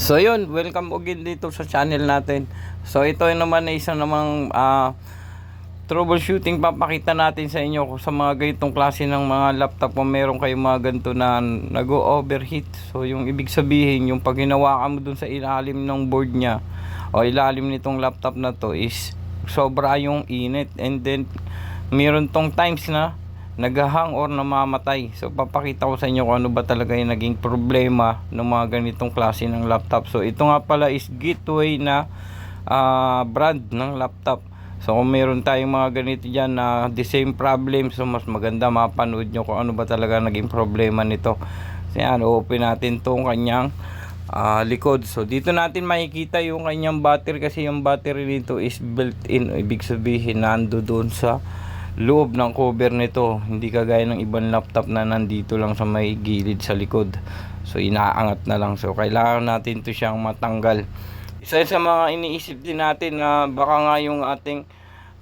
So yun, welcome again dito sa channel natin. So ito yung naman na isa namang ah, troubleshooting papakita natin sa inyo sa mga ganitong klase ng mga laptop kung meron kayong mga ganito na nag-overheat. So yung ibig sabihin, yung pag hinawakan mo dun sa ilalim ng board niya o ilalim nitong laptop na to is sobra yung init and then meron tong times na naghahang or namamatay. So papakita ko sa inyo kung ano ba talaga yung naging problema ng mga ganitong klase ng laptop. So ito nga pala is Gateway na ah, brand ng laptop. So kung meron tayong mga ganito dyan na the same problem, so mas maganda mapanood nyo kung ano ba talaga naging problema nito. So yan, open natin tong kanyang ah, likod. So dito natin makikita yung kanyang battery kasi yung battery nito is built-in. Ibig sabihin nando doon sa loob ng cover nito. Hindi kagaya ng ibang laptop na nandito lang sa may gilid sa likod. So inaangat na lang. So kailangan natin to siyang matanggal. Isa sa mga iniisip din natin na baka nga yung ating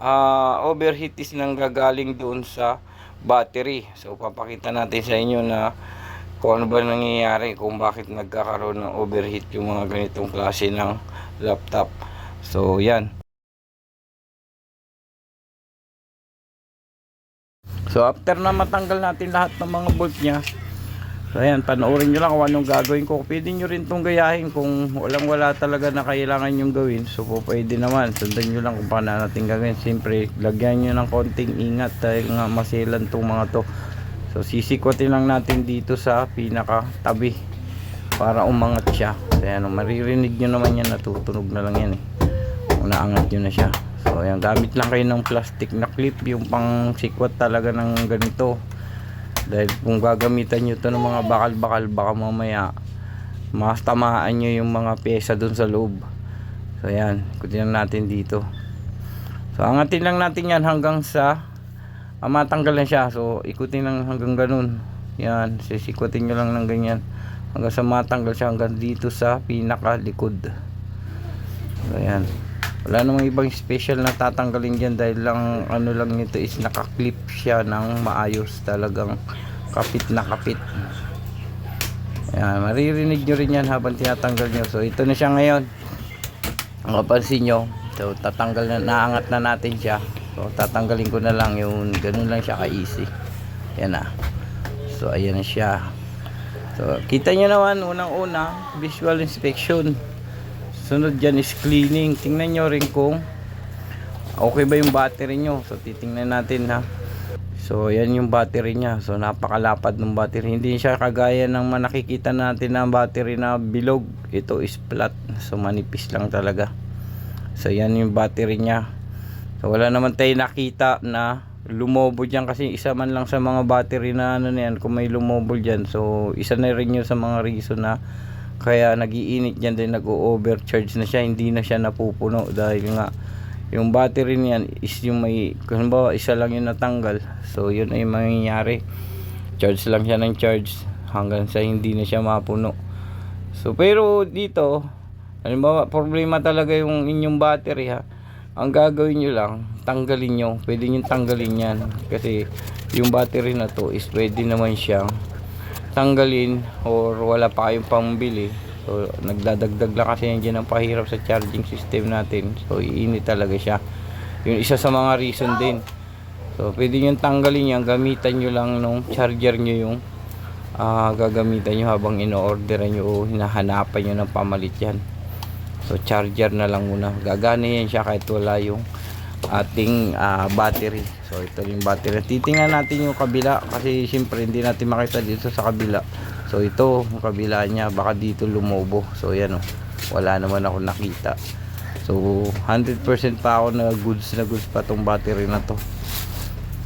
ah, overheat is nanggagaling doon sa battery. So papakita natin sa inyo na kung ano ba nangyayari kung bakit nagkakaroon ng overheat yung mga ganitong klase ng laptop. So yan. So after na matanggal natin lahat ng mga bolt niya, so ayan, panoorin nyo lang kung anong gagawin ko. Pwede nyo rin itong gayahin kung walang wala talaga na kailangan yung gawin. So po pwede naman, sundan nyo lang kung paano natin gagawin. Siyempre, lagyan nyo ng konting ingat dahil nga masilan itong mga to. So sisikwatin lang natin dito sa pinaka tabi para umangat siya. So ayan, maririnig nyo naman yan, natutunog na lang yan eh. Kung naangat nyo na siya. So ayan, gamit lang kayo ng plastic na clip yung pang sikwat talaga ng ganito. Dahil kung gagamitan nyo to ng mga bakal-bakal baka mamaya mas tamaan nyo yung mga pyesa dun sa loob. So ayan, ikutin natin dito. So angatin lang natin yan hanggang sa ah, matanggal na siya. So ikutin lang hanggang ganun. Yan, sisikwatin nyo lang ng ganyan. Hanggang sa matanggal siya hanggang dito sa pinakalikod. So ayan. Wala namang ibang special na tatanggalin dyan dahil lang ano lang nito is nakaklip siya ng maayos talagang kapit na kapit. Ayan, maririnig nyo rin yan habang tinatanggal nyo. So ito na siya ngayon. Ang mapansin nyo, so tatanggal na, naangat na natin siya. So tatanggalin ko na lang yung ganun lang siya ka-easy. Yan na. So ayan na siya. So kita nyo naman unang-una visual inspection. Sunod dyan is cleaning. Tingnan nyo rin kung okay ba yung battery nyo. So titingnan natin ha. So yan yung battery niya. So napakalapad ng battery. Hindi siya kagaya ng manakikita natin na battery na bilog. Ito is flat. So manipis lang talaga. So yan yung battery niya. So wala naman tayo nakita na lumobo dyan kasi isa man lang sa mga battery na ano na yan kung may lumobo dyan. So isa na rin yun sa mga reason na kaya nagiinit dyan din nag-overcharge na siya hindi na siya napupuno dahil nga yung battery niyan is yung may kung ba isa lang yung natanggal. So yun ay mangyayari. Charge lang siya ng charge hanggang sa hindi na siya mapuno. So pero dito halimbawa problema talaga yung inyong battery ha? Ang gagawin nyo lang tanggalin nyo. Pwede nyo tanggalin yan. Kasi yung battery na to is pwede naman siyang tanggalin or wala pa kayong pambili. So nagdadagdag lang kasi yan dyan ang pahirap sa charging system natin. So iinit talaga siya. Yun isa sa mga reason din. So pwede nyo tanggalin yan. Gamitan nyo lang nung charger nyo yung ah, gagamitan nyo habang ino-order nyo o hinahanapan nyo ng pamalit yan. So charger na lang muna. Gagana yan siya kahit wala yung ating ah, battery. So ito yung battery. Titingnan natin yung kabila kasi siyempre hindi natin makita dito sa kabila. So ito yung kabila niya baka dito lumobo. So yan o wala naman ako nakita. So 100% pa ako na goods na goods pa tong battery na to.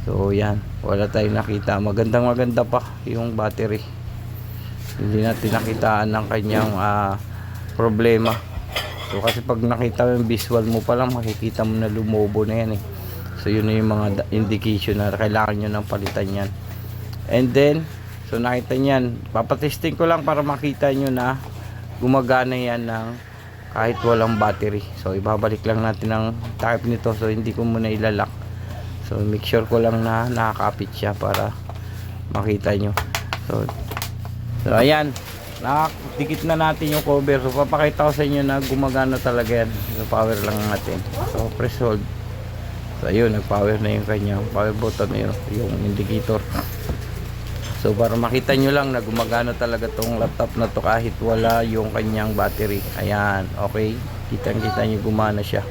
So yan. Wala tayong nakita. Magandang maganda pa yung battery. Hindi natin nakitaan ng kanyang ah, problema So kasi pag nakita mo yung visual mo pa lang makikita mo na lumobo na yan eh. So yun na yung mga indication na kailangan nyo ng palitan yan. And then, so nakita nyan, papatesting ko lang para makita nyo na gumagana yan ng kahit walang battery. So ibabalik lang natin ang type nito so hindi ko muna ilalak. So make sure ko lang na nakakapit siya para makita nyo. So, so ayan, nakadikit na natin yung cover. So, papakita ko sa inyo na gumagana talaga yan. So, power lang natin. So, press hold. So, ayun, nag-power na yung kanyang power button na yun, yung indicator. So, para makita nyo lang na gumagana talaga tong laptop na to kahit wala yung kanyang battery. Ayan, okay. Kitang-kita nyo gumana siya.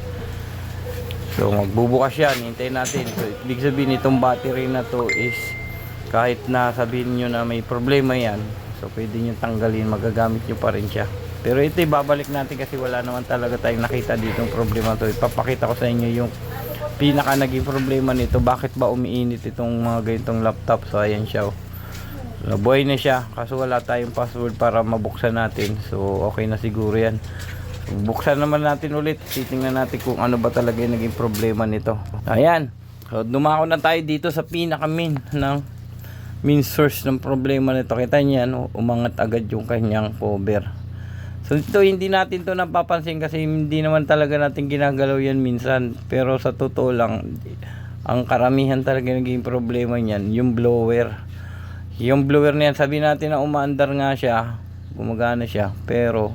So, magbubukas yan. Hintayin natin. So, ibig sabihin itong battery na to is kahit na sabihin nyo na may problema yan, so pwede nyo tanggalin, magagamit nyo pa rin siya. Pero ito ibabalik natin kasi wala naman talaga tayong nakita ditong problema to. Ipapakita ko sa inyo yung pinaka naging problema nito. Bakit ba umiinit itong mga ganitong laptop? So, ayan siya. oh. So, buhay na siya. Kaso wala tayong password para mabuksan natin. So, okay na siguro yan. Buksan naman natin ulit. Titingnan natin kung ano ba talaga yung naging problema nito. Ayan. So, dumako na tayo dito sa pinaka main ng main source ng problema nito. Kita niyo yan, oh, umangat agad yung kanyang cover. So ito hindi natin to napapansin kasi hindi naman talaga natin ginagalaw yan minsan. Pero sa totoo lang, ang karamihan talaga naging problema niyan, yung blower. Yung blower na yan, sabi natin na umaandar nga siya, gumagana siya. Pero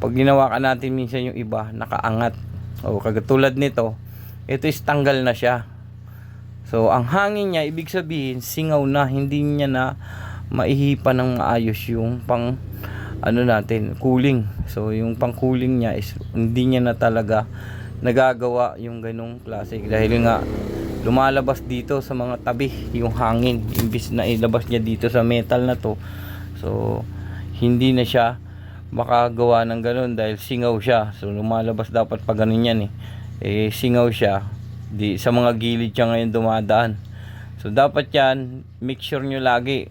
pag ginawa ka natin minsan yung iba, nakaangat. O kagatulad nito, ito is tanggal na siya. So, ang hangin niya, ibig sabihin, singaw na, hindi niya na maihipa ng maayos yung pang, ano natin, cooling. So, yung pang cooling niya is, hindi niya na talaga nagagawa yung ganong klase. Dahil nga, lumalabas dito sa mga tabi yung hangin. Imbis na ilabas niya dito sa metal na to. So, hindi na siya makagawa ng ganun dahil singaw siya. So, lumalabas dapat pa ganun yan eh. Eh, singaw siya di sa mga gilid siya ngayon dumadaan. So dapat yan make sure nyo lagi.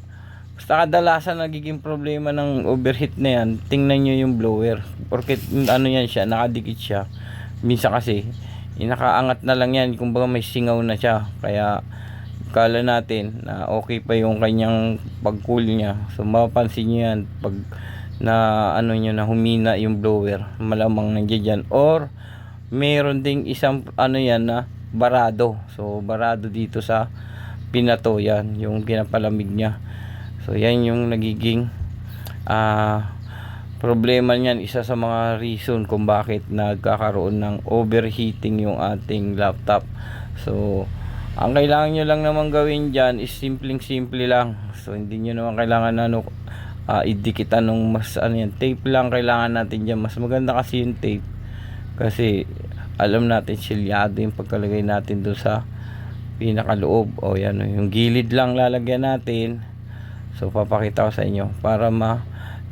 Basta kadalasan nagiging problema ng overheat na yan tingnan nyo yung blower. Porque ano yan siya nakadikit siya. Minsan kasi inakaangat na lang yan. Kumbaga may singaw na siya. Kaya kala natin na okay pa yung kanyang pag-cool niya. So mapapansin nyo yan pag na ano nyo na humina yung blower. Malamang nandiyan or meron ding isang ano yan na barado. So barado dito sa pinato yan, yung pinapalamig niya. So yan yung nagiging ah problema niyan, isa sa mga reason kung bakit nagkakaroon ng overheating yung ating laptop. So ang kailangan nyo lang naman gawin dyan is simpleng simple lang. So hindi nyo naman kailangan ano ah, idikitan ng mas ano yan, tape lang kailangan natin dyan. Mas maganda kasi yung tape kasi alam natin silyado yung pagkalagay natin doon sa pinakaloob. O yan yung gilid lang lalagyan natin. So papakita ko sa inyo para ma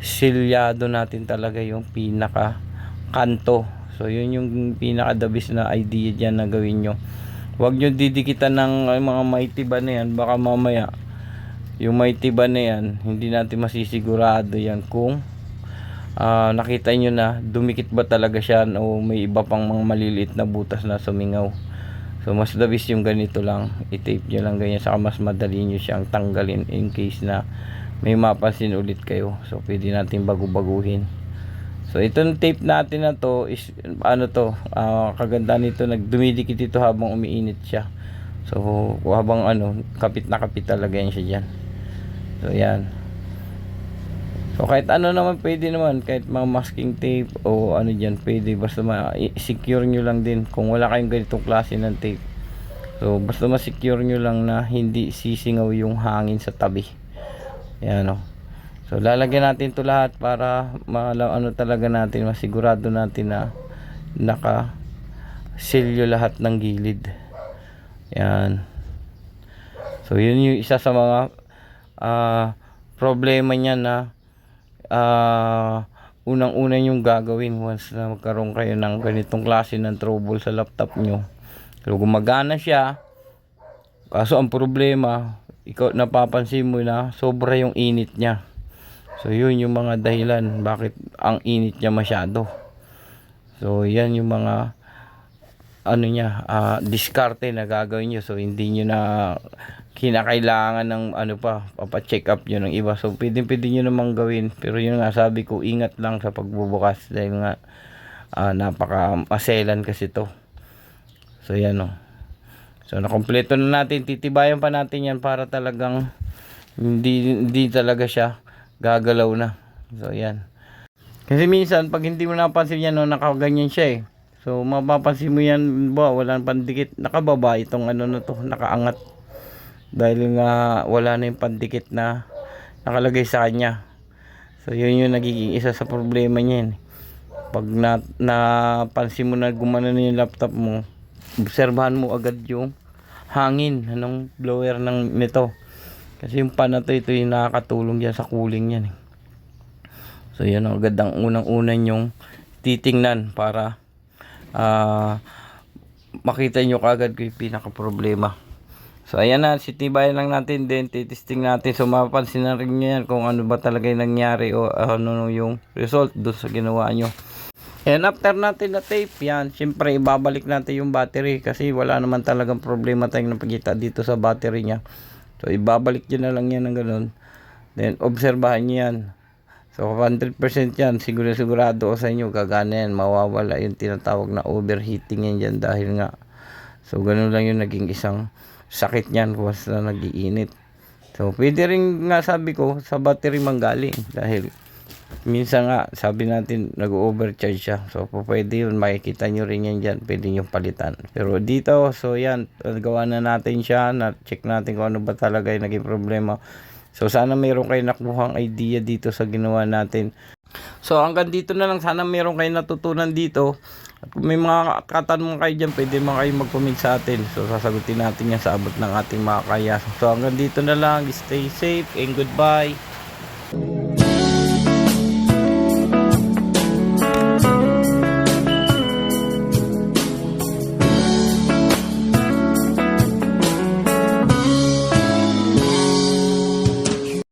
silyado natin talaga yung pinaka kanto so yun yung pinaka dabis na idea dyan na gawin nyo. Huwag nyo didikitan ng mga maitiba na yan? Baka mamaya yung maitiba na yan hindi natin masisigurado yan kung ah nakita nyo na dumikit ba talaga siya o may iba pang mga maliliit na butas na sumingaw? So mas dabis yung ganito lang i-tape nyo lang ganyan saka mas madali nyo siyang tanggalin in case na may mapansin ulit kayo. So pwede natin bago-baguhin. So itong tape natin na to is ano to ah, kaganda nito nagdumidikit ito habang umiinit siya. So habang ano kapit na kapit talaga yan siya dyan. So yan So kahit ano naman pwede naman kahit mga masking tape o ano diyan pwede basta ma-secure nyo lang din kung wala kayong ganitong klase ng tape. So basta ma-secure nyo lang na hindi sisingaw yung hangin sa tabi. Yan o. So lalagyan natin to lahat para maalam ano talaga natin masigurado natin na naka silyo lahat ng gilid. Yan. So yun yung isa sa mga ah, problema niya na ah unang-una yung gagawin once na magkaroon kayo ng ganitong klase ng trouble sa laptop nyo. So gumagana siya. Kaso ang problema, ikaw napapansin mo na sobra yung init niya. So yun yung mga dahilan bakit ang init niya masyado. So yan yung mga ano niya, ah, diskarte na gagawin nyo. So hindi nyo na kinakailangan ng ano pa, papacheck up nyo ng iba. So pwede pwede nyo namang gawin. Pero yun nga sabi ko, ingat lang sa pagbubukas dahil nga ah, napaka maselan kasi to. So yan o. So nakompleto na natin, titibayan pa natin yan para talagang hindi, hindi talaga siya gagalaw na. So, yan. Kasi minsan, pag hindi mo napansin yan, no, nakaganyan siya eh. So, mapapansin mo yan, ba, wala nang pandikit. Nakababa itong ano na to, nakaangat. Dahil nga, wala na yung pandikit na nakalagay sa kanya. So, yun yung nagiging isa sa problema niya yan. Pag na, napansin mo na gumana na yung laptop mo, obserbahan mo agad yung hangin, anong blower ng nito. Kasi yung pan na to, ito yung nakakatulong yan sa cooling yan. Eh. So ang agad ang unang-unan yung titingnan para ah makita nyo kagad kung yung pinaka-problema. So ayan na, sitibayan lang natin din, titisting natin. So mapapansin na rin nyo yan kung ano ba talaga yung nangyari o ano yung result doon sa ginawa nyo. And after natin na tape yan, syempre ibabalik natin yung battery kasi wala naman talagang problema tayong napagkita dito sa battery niya. So ibabalik nyo na lang yan ng ganun. Then obserbahan nyo yan. So 100% yan, siguro sigurado sa inyo gagana yan, mawawala yung tinatawag na overheating yan dyan dahil nga. So ganun lang yung naging isang sakit niyan basta nagiinit. So pwede rin nga sabi ko sa battery manggaling dahil minsan nga sabi natin nag-overcharge siya. So pwede yun makikita nyo rin yan dyan. Pwede nyo palitan. Pero dito so yan gawa na natin siya. Na check natin kung ano ba talaga yung naging problema. So sana mayroon kayo nakuhang idea dito sa ginawa natin. So hanggang dito na lang. Sana mayroon kayo natutunan dito at kung may mga katanong kayo dyan pwede mga kayo mag-comment sa atin. So sasagutin natin yan sa abot ng ating mga kaya. So hanggang dito na lang. Stay safe and goodbye